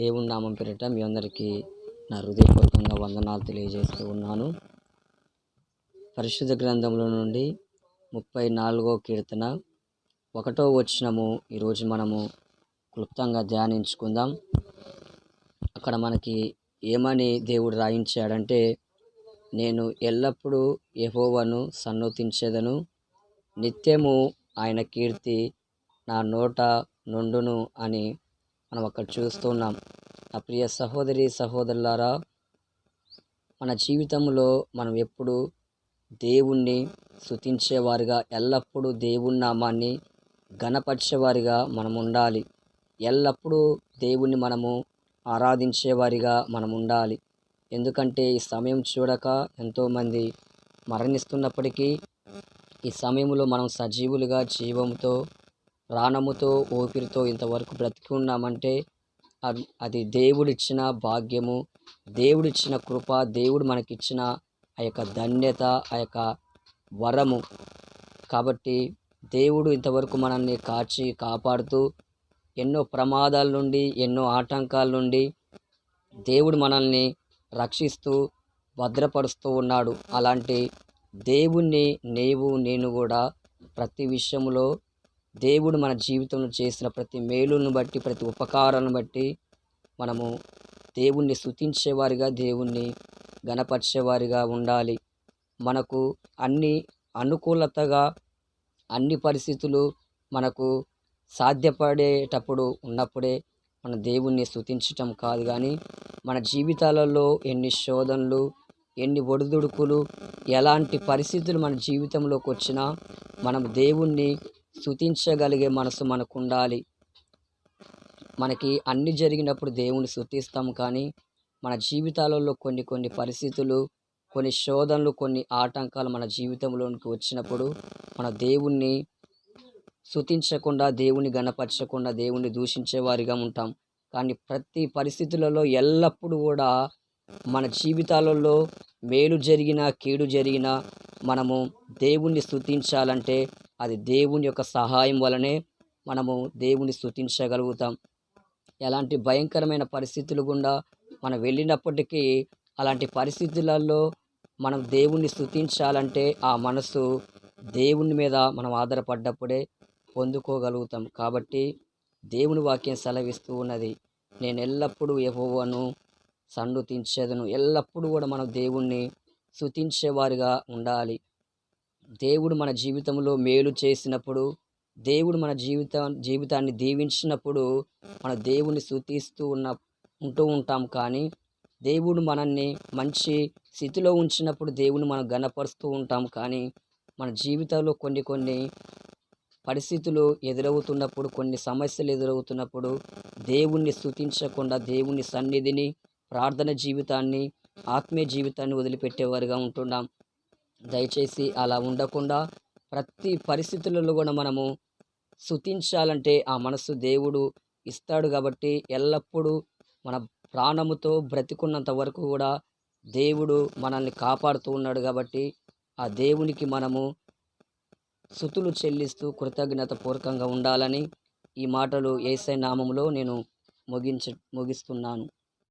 దేవుని నామం పేరిట మీ అందరికీ నా హృదయపూర్వకంగా వందనాలు తెలియజేస్తూ ఉన్నాను. పరిశుద్ధ గ్రంథంలో నుండి ముప్పై నాలుగో కీర్తన ఒకటో వచనము ఈరోజు మనము క్లుప్తంగా ధ్యానించుకుందాం. అక్కడ మనకి ఏమని దేవుడు రాయించాడంటే నేను ఎల్లప్పుడూ యహోవను సన్నతించేదను నిత్యము ఆయన కీర్తి నా నోట నుండును అని మనం అక్కడ చూస్తున్నాం నా ప్రియ సహోదరి సహోదరులారా మన జీవితంలో మనం ఎప్పుడు దేవుణ్ణి స్తుతించేవారిగా ఎల్లప్పుడూ దేవుని నామాన్ని గణపరిచేవారిగా మనం ఉండాలి. ఎల్లప్పుడూ దేవుణ్ణి మనము ఆరాధించేవారిగా మనం ఉండాలి. ఎందుకంటే ఈ సమయం చూడక ఎంతోమంది మరణిస్తున్నప్పటికీ ఈ సమయంలో మనం సజీవులుగా జీవంతో ప్రాణముతో ఊపిరితో ఇంతవరకు బ్రతికి ఉన్నామంటే అది అది దేవుడిచ్చిన భాగ్యము దేవుడిచ్చిన కృప దేవుడు మనకిచ్చిన ఆ యొక్క ధన్యత ఆ యొక్క వరము. కాబట్టి దేవుడు ఇంతవరకు మనల్ని కాచి కాపాడుతూ ఎన్నో ప్రమాదాల నుండి ఎన్నో ఆటంకాల నుండి దేవుడు మనల్ని రక్షిస్తూ భద్రపరుస్తూ ఉన్నాడు. అలాంటి దేవుణ్ణి నీవు నేను కూడా ప్రతి విషయంలో దేవుడు మన జీవితంలో చేసిన ప్రతి మేలును బట్టి ప్రతి ఉపకారాలను బట్టి మనము దేవుణ్ణి స్థుతించేవారిగా దేవుణ్ణి గణపరిచేవారిగా ఉండాలి. మనకు అన్ని అనుకూలతగా అన్ని పరిస్థితులు మనకు సాధ్యపడేటప్పుడు ఉన్నప్పుడే మన దేవుణ్ణి స్థుతించటం కాదు కానీ మన జీవితాలలో ఎన్ని శోధనలు ఎన్ని ఒడిదుడుకులు ఎలాంటి పరిస్థితులు మన జీవితంలోకి వచ్చినా మనం దేవుణ్ణి స్థుతించగలిగే మనసు మనకు ఉండాలి మనకి అన్ని జరిగినప్పుడు దేవుని స్థుతిస్తాం కానీ మన జీవితాలలో కొన్ని కొన్ని పరిస్థితులు కొన్ని శోధనలు కొన్ని ఆటంకాలు మన జీవితంలోనికి వచ్చినప్పుడు మన దేవుణ్ణి స్తుతించకుండా దేవుని గణపరచకుండా దేవుణ్ణి దూషించేవారిగా ఉంటాం. కానీ ప్రతి పరిస్థితులలో ఎల్లప్పుడూ కూడా మన జీవితాలలో మేలు జరిగిన కీడు జరిగిన మనము దేవుణ్ణి స్థుతించాలంటే అది దేవుని యొక్క సహాయం వలనే మనము దేవుని స్థుతించగలుగుతాం ఎలాంటి భయంకరమైన పరిస్థితులు గుండా మనం వెళ్ళినప్పటికీ అలాంటి పరిస్థితులలో మనం దేవుణ్ణి స్తుతించాలంటే ఆ మనసు దేవుని మీద మనం ఆధారపడ్డప్పుడే పొందుకోగలుగుతాం. కాబట్టి దేవుని వాక్యం సెలవిస్తూ ఉన్నది నేను ఎల్లప్పుడూ యెహోవాను సండుతించేదను. ఎల్లప్పుడూ కూడా మనం దేవుణ్ణి స్తుతించేవారిగా ఉండాలి. దేవుడు మన జీవితంలో మేలు చేసినప్పుడు దేవుడు మన జీవిత జీవితాన్ని దీవించినప్పుడు మన దేవుని స్తుతిస్తూ ఉన్న ఉంటూ ఉంటాం కానీ దేవుడు మనల్ని మంచి స్థితిలో ఉంచినప్పుడు దేవుని మనం గణపరుస్తూ ఉంటాం కానీ మన జీవితంలో కొన్ని కొన్ని పరిస్థితులు ఎదురవుతున్నప్పుడు కొన్ని సమస్యలు ఎదురవుతున్నప్పుడు దేవుణ్ణి స్థుతించకుండా దేవుని సన్నిధిని ప్రార్థన జీవితాన్ని ఆత్మీయ జీవితాన్ని వదిలిపెట్టేవారుగా ఉంటున్నాం. దయచేసి అలా ఉండకుండా ప్రతి పరిస్థితులలో కూడా మనము శుతించాలంటే ఆ మనసు దేవుడు ఇస్తాడు కాబట్టి ఎల్లప్పుడూ మన ప్రాణముతో బ్రతికున్నంత వరకు కూడా దేవుడు మనల్ని కాపాడుతూ ఉన్నాడు కాబట్టి ఆ దేవునికి మనము శుతులు చెల్లిస్తూ కృతజ్ఞత పూర్వకంగా ఉండాలని ఈ మాటలు ఏసై నామంలో నేను ముగించ ముగిస్తున్నాను.